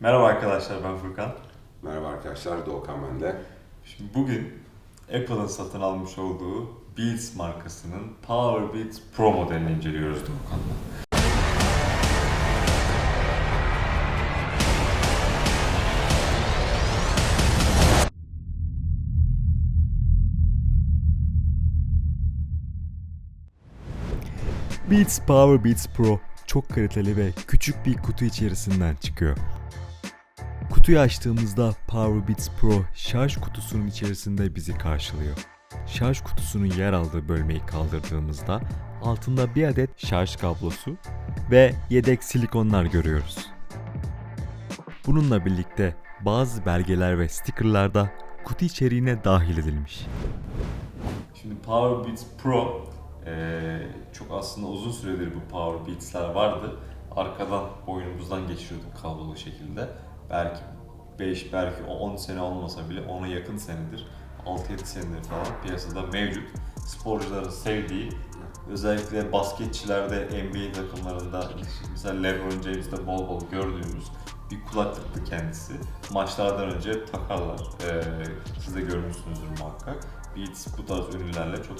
Merhaba arkadaşlar ben Furkan. Merhaba arkadaşlar, Doğukan ben de. Şimdi bugün Apple'ın satın almış olduğu Beats markasının Power Beats Pro modelini inceliyoruz Doğukan'la. Beats Power Beats Pro çok kaliteli ve küçük bir kutu içerisinden çıkıyor. Kutuyu açtığımızda Power Beats Pro şarj kutusunun içerisinde bizi karşılıyor. Şarj kutusunun yer aldığı bölmeyi kaldırdığımızda altında bir adet şarj kablosu ve yedek silikonlar görüyoruz. Bununla birlikte bazı belgeler ve stickerlar da kutu içeriğine dahil edilmiş. Şimdi Power Beats Pro eee, çok aslında uzun süredir bu Power Beats'ler vardı. Arkadan boynumuzdan geçiriyorduk kablolu şekilde. Belki 5 belki 10 sene olmasa bile ona yakın senedir 6-7 senedir falan piyasada mevcut. Sporcuların sevdiği özellikle basketçilerde NBA takımlarında mesela LeBron James'te bol bol gördüğümüz bir kulaklıktı kendisi. Maçlardan önce takarlar. Ee, siz de görmüşsünüzdür muhakkak. Beats bu tarz ünlülerle çok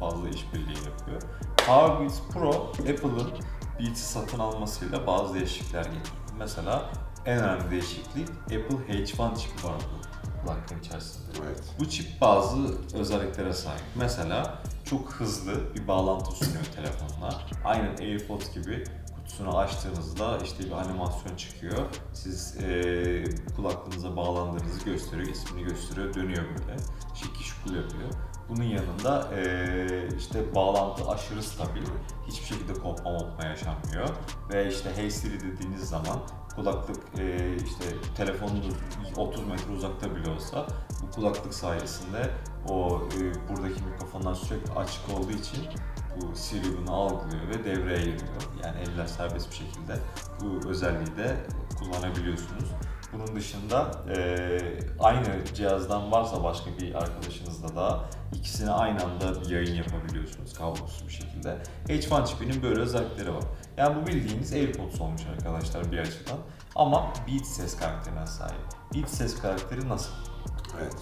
fazla işbirliği yapıyor. Power Beats Pro, Apple'ın Beats'i satın almasıyla bazı değişiklikler getirdi. Mesela en önemli değişiklik Apple H1 çipi var bu kulaklığın içerisinde. Evet. Bu çip bazı özelliklere sahip. Mesela çok hızlı bir bağlantı sunuyor telefonla. Aynen AirPods gibi kutusunu açtığınızda işte bir animasyon çıkıyor. Siz eee kulaklığınıza bağlandığınızı gösteriyor, ismini gösteriyor, dönüyor böyle. Şekil şukul yapıyor. Bunun yanında eee, işte bağlantı aşırı stabil. Hiçbir şekilde kopma mopma yaşanmıyor. Ve işte Hey Siri dediğiniz zaman kulaklık eee, işte telefonunuz 30 metre uzakta bile olsa bu kulaklık sayesinde o eee, buradaki mikrofonlar sürekli açık olduğu için bu Siri bunu algılıyor ve devreye giriyor. Yani eller serbest bir şekilde bu özelliği de kullanabiliyorsunuz. Bunun dışında eee, aynı cihazdan varsa başka bir arkadaşınızda da ikisini aynı anda bir yayın yapabiliyorsunuz kablosuz bir şekilde. H1 çipinin böyle özellikleri var. Yani bu bildiğiniz AirPods olmuş arkadaşlar bir açıdan. Ama Beats ses karakterine sahip. Beats ses karakteri nasıl? Evet.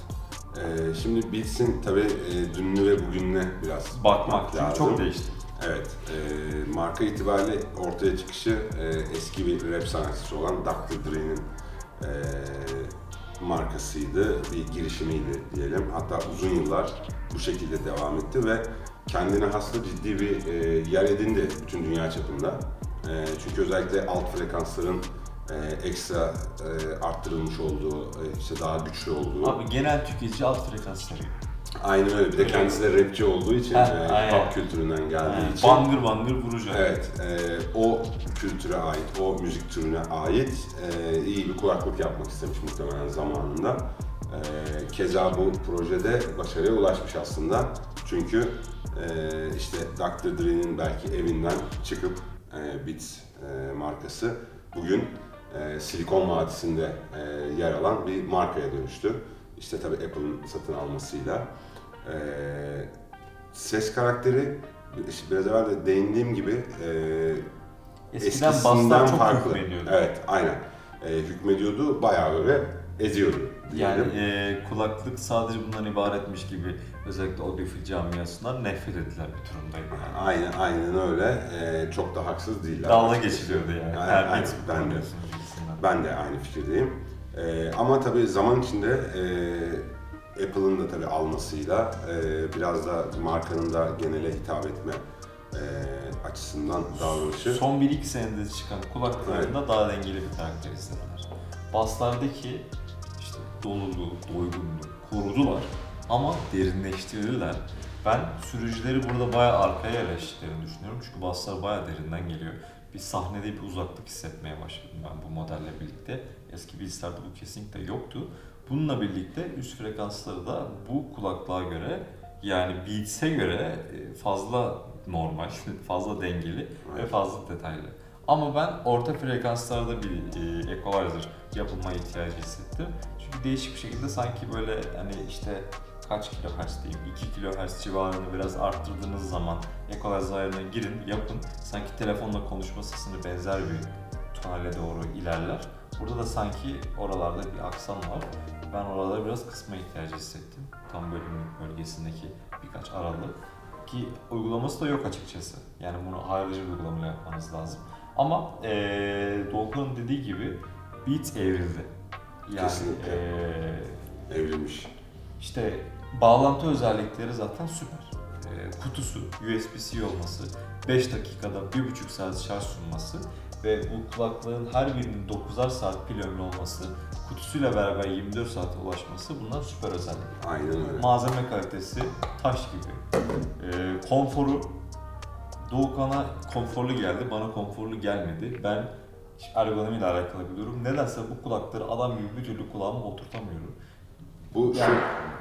Ee, şimdi Beats'in tabii e, dününü ve bugününe biraz Bakmak lazım. çok değişti. Evet. e, marka itibariyle ortaya çıkışı e, eski bir rap sanatçısı olan Dr. Dre'nin e, markasıydı, bir girişimiydi diyelim. Hatta uzun yıllar bu şekilde devam etti ve kendine hasta ciddi bir e, yer edindi bütün dünya çapında. E, çünkü özellikle alt frekansların e, ekstra e, arttırılmış olduğu, e, işte daha güçlü olduğu. Abi genel tüketici alt frekans seviyor. Aynen öyle. Bir de kendisi de rapçi olduğu için, Ha, e, aynen. pop kültüründen geldiği için. bangır bangır vuracak. Evet, e, o kültüre ait, o müzik türüne ait e, iyi bir kulaklık yapmak istemiş muhtemelen zamanında. E, keza bu projede başarıya ulaşmış aslında. Çünkü e, işte Dr. Dre'nin belki evinden çıkıp e, Beats e, markası bugün e, Silikon Vadisi'nde e, yer alan bir markaya dönüştü. İşte tabii Apple'ın satın almasıyla. E, ses karakteri biraz evvel de değindiğim gibi e, Eskiden eskisinden çok farklı. hükmediyordu. Evet, aynen. E, hükmediyordu, bayağı böyle eziyordu Yani e, kulaklık sadece bundan ibaretmiş gibi özellikle audiofil camiasından nefret edilen bir durumdaydı yani. Aynen, aynen öyle. E, çok da haksız değiller. Dalga geçiliyordu yani. Aynen, Her aynen. Ben de. Ben de aynı fikirdeyim. E, ama tabii zaman içinde e, Apple'ın da tabii almasıyla e, biraz da markanın da genele hitap etme e, açısından davranışı. Son 1-2 senede çıkan kulaklıklarında daha dengeli bir karakter istediler. Baslardaki işte doluluğu, doygunluğu korudular ama derinleştirdiler. Ben sürücüleri burada bayağı arkaya yerleştiklerini düşünüyorum çünkü baslar bayağı derinden geliyor. Bir sahnede bir uzaklık hissetmeye başladım ben bu modelle birlikte. Eski bilgisayarda bu kesinlikle yoktu. Bununla birlikte üst frekansları da bu kulaklığa göre yani Beats'e göre e, fazla normal, fazla dengeli ve Evet. fazla detaylı. Ama ben orta frekanslarda bir e, equalizer yapılma ihtiyacı hissettim. Çünkü değişik bir şekilde sanki böyle hani işte kaç kilohertz diyeyim, 2 kilohertz civarını biraz arttırdığınız zaman equalizer ayarına girin, yapın. Sanki telefonla konuşma sesine benzer bir tonale doğru ilerler. Burada da sanki oralarda bir aksan var. Ben oraları biraz kısma ihtiyacı hissettim. Tam bölümlük bölgesindeki birkaç aralık. Ki uygulaması da yok açıkçası. Yani bunu ayrıca bir uygulamayla yapmanız lazım. Ama ee, Doğukan'ın dediği gibi Beats evrildi. Yani Kesinlikle. ee, Evrilmiş. işte bağlantı özellikleri zaten süper. Ee, kutusu, USB-C olması, 5 dakikada 1,5 saat şarj sunması ve bu kulaklığın her birinin 9'ar saat pil ömrü olması, kutusuyla beraber 24 saate ulaşması bunlar süper özellik. Aynen öyle. Malzeme kalitesi taş gibi. Ee, konforu Doğukan'a konforlu geldi, bana konforlu gelmedi. Ben ergonomiyle alakalı bir durum. Nedense bu kulakları adam gibi bir türlü kulağıma oturtamıyorum. Bu şu Yani-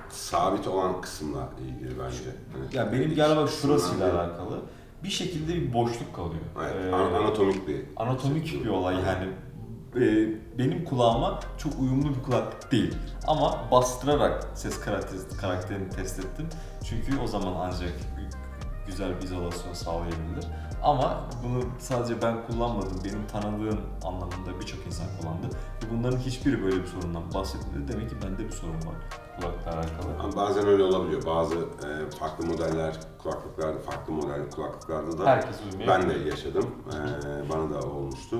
sabit olan kısımla ilgili bence. Hani Ya benim galiba şurasıyla değil. alakalı. Bir şekilde bir boşluk kalıyor. Evet, Ee, an- anatomik bir anatomik şey. bir olay yani. Ee, benim kulağıma çok uyumlu bir kulaklık değil. Ama bastırarak ses karakteri- karakterini test ettim. Çünkü o zaman ancak güzel bir izolasyon sağlayabilir. Ama bunu sadece ben kullanmadım. Benim tanıdığım anlamında birçok insan kullandı. Ve bunların hiçbiri böyle bir sorundan bahsetmedi. Demek ki bende bir sorun var kulakla alakalı. Ama bazen öyle olabiliyor. Bazı e, farklı modeller, kulaklıklarda, farklı model kulaklıklarda da Herkes uymuyor. ben de yaşadım. E, bana da olmuştu.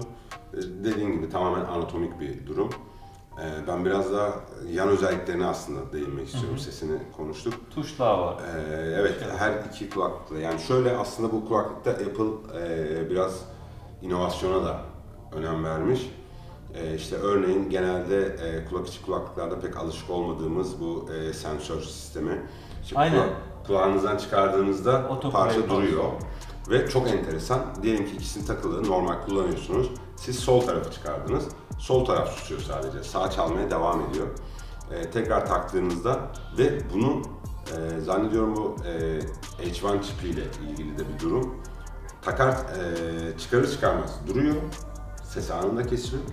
E, dediğin gibi tamamen anatomik bir durum. E, ben biraz daha yan özelliklerine aslında değinmek istiyorum. Hı hı. Sesini konuştuk. Tuşlar var. Ee, evet, her iki kulaklıkta. Yani şöyle aslında bu kulaklıkta Apple e, biraz inovasyona da önem vermiş. E, işte örneğin genelde e, kulak içi kulaklıklarda pek alışık olmadığımız bu e, sensör sistemi. İşte Aynen. kula- kulağınızdan çıkardığınızda Autoplay parça duruyor. Ve çok enteresan. Diyelim ki ikisini takılı, normal kullanıyorsunuz. Siz sol tarafı çıkardınız. Sol taraf susuyor sadece. Sağ çalmaya devam ediyor. Ee, tekrar taktığınızda ve bunu e, zannediyorum bu e, H1 çipiyle ilgili de bir durum. Takar, e, çıkarır çıkarmaz duruyor. Ses anında kesiliyor.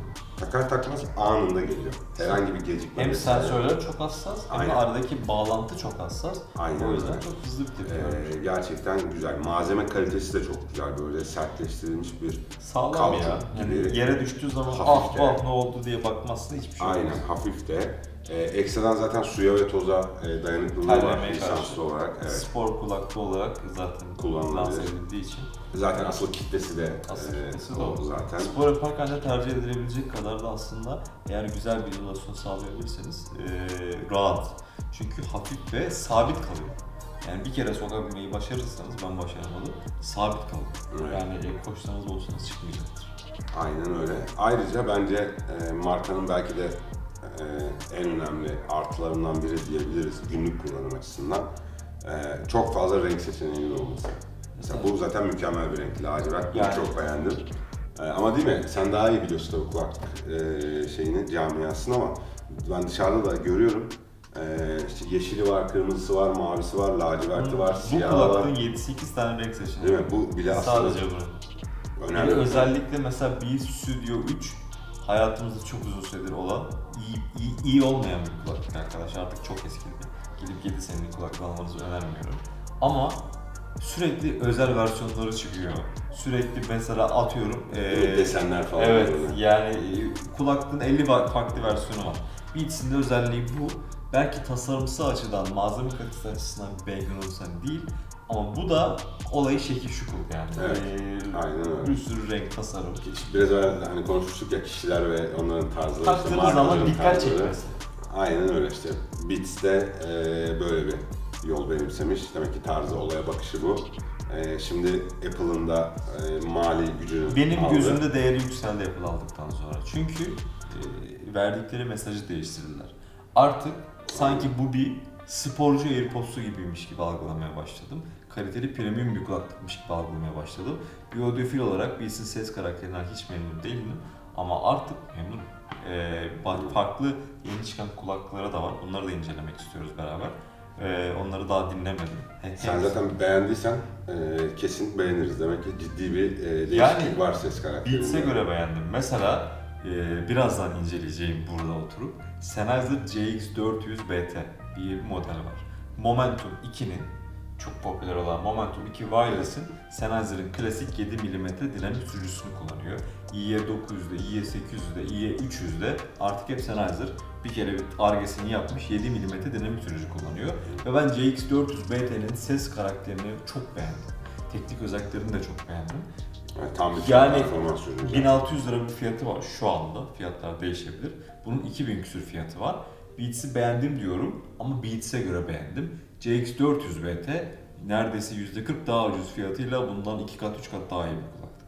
Takar takmaz anında geliyor. Herhangi bir gecikme. Hem sensörler çok hassas hem de Aynen. aradaki bağlantı çok hassas. Aynen O yüzden öyle. çok hızlı bir tepki. Ee, gerçekten güzel. Malzeme kalitesi de çok güzel. Böyle sertleştirilmiş bir Sağlam ya. Yani yere düştüğü zaman Hafif ah ah ne oldu diye bakmazsın hiçbir şey Aynen olmaz. hafif de. Ee, ekstradan zaten suya ve toza e, dayanıklılığı var Terlemeye lisanslı olarak. Evet. Spor kulaklı olarak zaten Kullanılabilir. lanse edildiği için. Zaten asıl kitlesi de Asıl e, kitlesi de o zaten. Spor yaparken de tercih edilebilecek kadar da aslında eğer güzel bir izolasyon sağlayabilirseniz eee, rahat. Çünkü hafif ve sabit kalıyor. Yani bir kere sokabilmeyi başarırsanız ben başaramadım. Sabit kalıyor. Evet. Yani e, koşsanız olsanız çıkmayacaktır. Aynen öyle. Ayrıca bence e, markanın belki de e, en önemli artılarından biri diyebiliriz günlük kullanım açısından. E, çok fazla renk seçeneğinin olması. Mesela bu zaten mükemmel bir renk. Lacivert. Bunu Yani- çok beğendim. E, ama değil mi? Sen daha iyi biliyorsun tabii kulaklık e, şeyini, camiasını ama ben dışarıda da görüyorum. E, işte yeşili var, kırmızısı var, mavisi var, laciverti var, Bu siyahı var. kulaklığın 7-8 tane renk seçeneği. Değil mi? Bu bile aslında Sadece bu. önemli. Bir özellikle mesela Beats Studio 3 hayatımızda çok uzun süredir olan, iyi, iyi, iyi olmayan bir kulaklık arkadaşlar. Artık çok eskidi. Gidip 7 senelik kulaklık almanızı önermiyorum. Ama sürekli özel versiyonları çıkıyor. Sürekli mesela atıyorum... Eee, desenler falan. Evet, böyle. yani kulaklığın 50 va- farklı versiyonu var. Beats'in de özelliği bu. Belki tasarımsal açıdan, malzeme kalitesi açısından beğeniyorsan değil. Ama bu da olayı şekil şukul yani. Evet, Ee, aynen öyle. Bir sürü renk, tasarım. Biraz evvel hani konuşmuştuk ya kişiler ve onların tarzları. Taktığınız zaman markaların dikkat tarzları. çekmesi. Aynen öyle işte. Beats de e, böyle bir yol benimsemiş. Demek ki tarzı olaya bakışı bu. E, şimdi Apple'ın da e, mali gücünü Benim aldı. gözümde değeri yükseldi Apple aldıktan sonra. Çünkü e, verdikleri mesajı değiştirdiler. Artık sanki bu bir sporcu AirPods'u gibiymiş gibi algılamaya başladım. Kaliteli premium bir kulaklıkmış gibi algılamaya başladım. Bir audiofil olarak Beats'in ses karakterinden hiç memnun değilim. Ama artık memnunum. E, ba- farklı yeni çıkan kulaklıklara da var. Onları da incelemek istiyoruz beraber. E, onları daha dinlemedim. Sen zaten beğendiysen e, kesin beğeniriz. Demek ki ciddi bir e, değişiklik Yani var ses karakterinde. Beats'e göre beğendim. Mesela e, birazdan inceleyeceğim burada oturup Sennheiser CX400 BT diye bir model var. Momentum 2'nin çok popüler olan Momentum 2 Wireless'ın Sennheiser'ın klasik 7 mm dinamik sürücüsünü kullanıyor. IE900'de, IE800'de, IE300'de artık hep Sennheiser bir kere bir argesini yapmış 7 mm dinamik sürücü kullanıyor. Ve ben CX400 BT'nin ses karakterini çok beğendim. Teknik özelliklerini de çok beğendim. Yani tam bir Yani performans ürünü. 1600 lira bir fiyatı var şu anda. Fiyatlar değişebilir. Bunun 2000 küsür fiyatı var. Beats'i beğendim diyorum ama Beats'e göre beğendim. CX400 BT neredeyse %40 daha ucuz fiyatıyla bundan 2 kat 3 kat daha iyi bir kulaklık.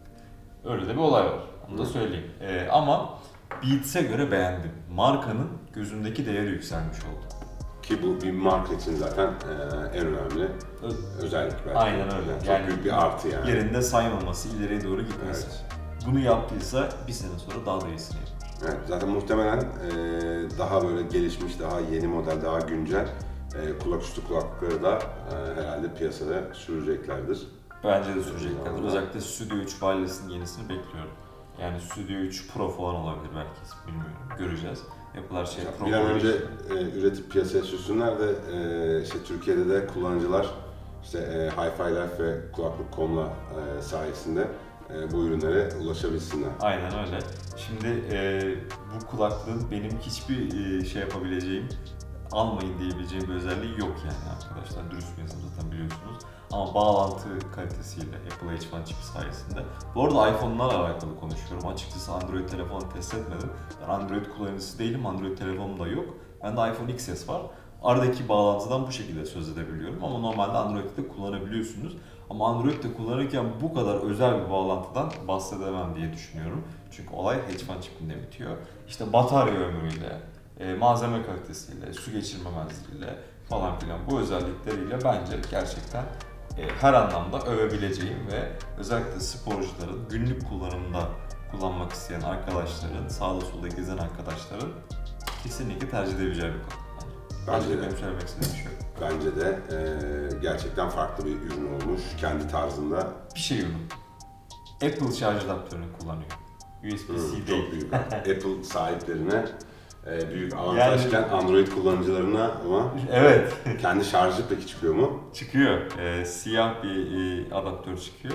Öyle de bir olay var. Onu da söyleyeyim. Ee, ama Beats'e göre beğendim. Markanın gözümdeki değeri yükselmiş oldu. Ki bu bir marka için zaten e, en önemli özellik belki. Aynen öyle. Çok Yani büyük bir artı yani. Yerinde saymaması, ileriye doğru gitmesi. Evet. Bunu yaptıysa bir sene sonra daha da iyisini yapar. Evet, zaten muhtemelen e, daha böyle gelişmiş, daha yeni model, daha güncel e, kulaküstü kulaklıkları da e, herhalde piyasada süreceklerdir. Bence de süreceklerdir. Tamam. Özellikle Studio 3 Wireless'ın yenisini bekliyorum. Yani Studio 3 Pro falan olabilir belki. Bilmiyorum. Göreceğiz. Yapılar şey Pro bir an önce e, üretip piyasaya sürsünler de e, işte Türkiye'de de kullanıcılar işte e, Hi-Fi Life ve kulaklık.com'la e, sayesinde e, bu ürünlere ulaşabilsinler. Aynen öyle. Şimdi e, bu kulaklığın benim hiçbir e, şey yapabileceğim, almayın diyebileceğim bir özelliği yok yani arkadaşlar. Dürüst bir insanım zaten biliyorsunuz. Ama bağlantı kalitesiyle Apple H1 çipi sayesinde. Bu arada iPhone'larla alakalı konuşuyorum. Açıkçası Android telefonu test etmedim. Ben Android kullanıcısı değilim. Android telefonum da yok. Bende iPhone XS var. Aradaki bağlantıdan bu şekilde söz edebiliyorum ama normalde Android'de de kullanabiliyorsunuz. Ama Android'de kullanırken bu kadar özel bir bağlantıdan bahsedemem diye düşünüyorum. Çünkü olay H1 çipinde bitiyor. İşte batarya ömrüyle, e, malzeme kalitesiyle, su geçirmemezliğiyle falan filan bu özellikleriyle bence gerçekten e, her anlamda övebileceğim ve özellikle sporcuların günlük kullanımda kullanmak isteyen arkadaşların, sağda solda gezen arkadaşların kesinlikle tercih edebileceği bir konu. Bence Başka de. benim söylemek istediğim bir şey yok. Bence de e, gerçekten farklı bir ürün olmuş. Kendi tarzında Bir şey unuttum. Apple şarj adaptörünü kullanıyor. Hı, USB-C değil. çok büyük. Apple sahiplerine e, büyük avantajken Android kullanıcılarına ama Evet. kendi şarjı peki çıkıyor mu? çıkıyor. Ee, siyah bir e, adaptör çıkıyor.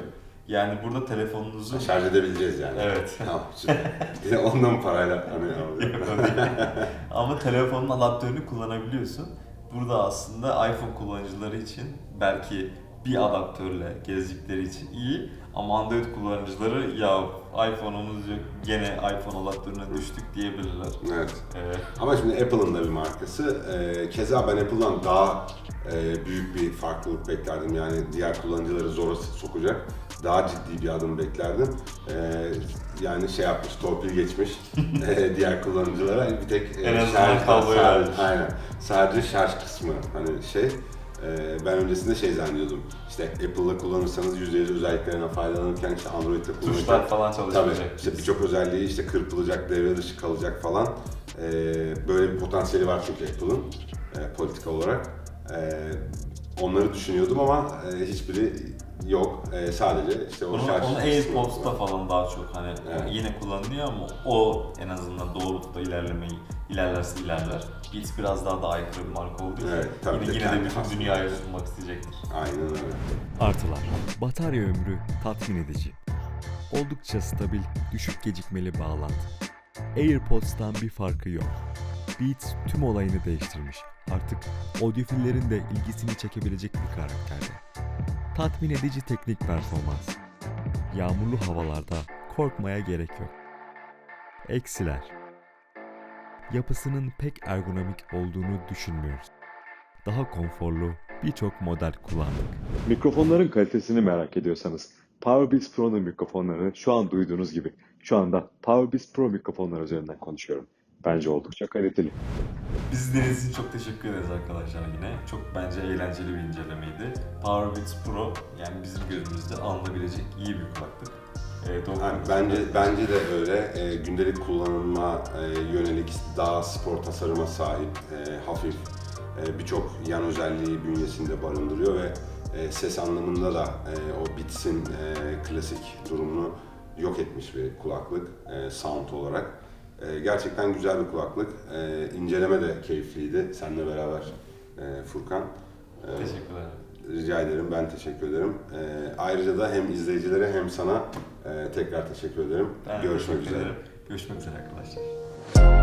Yani burada telefonunuzu... Şarj edebileceğiz yani. Evet. Tamam süper. Bir de ondan parayla hani alıyor. Ama telefonun adaptörünü kullanabiliyorsun. Burada aslında iPhone kullanıcıları için belki bir adaptörle gezdikleri için iyi ama Android kullanıcıları ya iPhone'umuz yok gene iPhone adaptörüne düştük diyebilirler. Evet. Ee, Ama şimdi Apple'ın da bir markası. Ee, keza ben Apple'dan daha e, büyük bir farklılık beklerdim. Yani diğer kullanıcıları zora sokacak daha ciddi bir adım beklerdim. Ee, yani şey yapmış, torpil geçmiş e, diğer kullanıcılara bir tek e, En azından kabloyu sadece, aynen, sadece şarj kısmı hani şey. e, ben öncesinde şey zannediyordum. İşte Apple'la kullanırsanız %100 özelliklerinden faydalanırken işte kullanırken tuşlar falan Tabii çalışmayacak. işte birçok özelliği işte kırpılacak, devre dışı kalacak falan. Ee, böyle bir potansiyeli var çünkü Apple'ın e, politika olarak. Ee, onları düşünüyordum ama e, hiçbiri yok. E, sadece işte o şarj onu AirPods'ta falan daha çok hani Evet. yine kullanılıyor ama o en azından doğrultuda ilerlemeyi ilerlerse ilerler. Beats biraz daha da aykırı bir marka olduğu için Evet, tabii yine, de yine de kendi bütün hastasıyla. dünyayı sunmak isteyecektir. Aynen öyle. Artılar. Batarya ömrü tatmin edici. Oldukça stabil, düşük gecikmeli bağlantı. AirPods'tan bir farkı yok. Beats tüm olayını değiştirmiş. Artık audiofillerin de ilgisini çekebilecek bir karakterde. Tatmin edici teknik performans. Yağmurlu havalarda korkmaya gerek yok. Eksiler. Yapısının pek ergonomik olduğunu düşünmüyoruz. Daha konforlu birçok model kullandık. Mikrofonların kalitesini merak ediyorsanız PowerBeats Pro'nun mikrofonlarını şu an duyduğunuz gibi şu anda PowerBeats Pro mikrofonlar üzerinden konuşuyorum. Bence oldukça kaliteli. Biz dinlediğiniz için çok teşekkür ederiz arkadaşlar yine. Çok bence eğlenceli bir incelemeydi. PowerBeats Pro yani bizim gözümüzde alınabilecek iyi bir kulaklık. Doğu Yani bence bence de öyle. E, gündelik kullanıma e, yönelik daha spor tasarıma sahip, e, hafif, e, birçok yan özelliği bünyesinde barındırıyor ve e, ses anlamında da e, o Beats'in e, klasik durumunu yok etmiş bir kulaklık e, sound olarak. E, gerçekten güzel bir kulaklık. E, inceleme de keyifliydi seninle beraber e, Furkan. E, Teşekkürler. Rica ederim, ben teşekkür ederim. Ee, ayrıca da hem izleyicilere hem sana e, tekrar teşekkür ederim. Ben Görüşmek teşekkür üzere. ederim. Görüşmek üzere arkadaşlar.